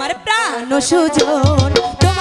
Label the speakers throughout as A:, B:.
A: আমার প্রাণ সুজন। তোমার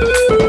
A: Thank you.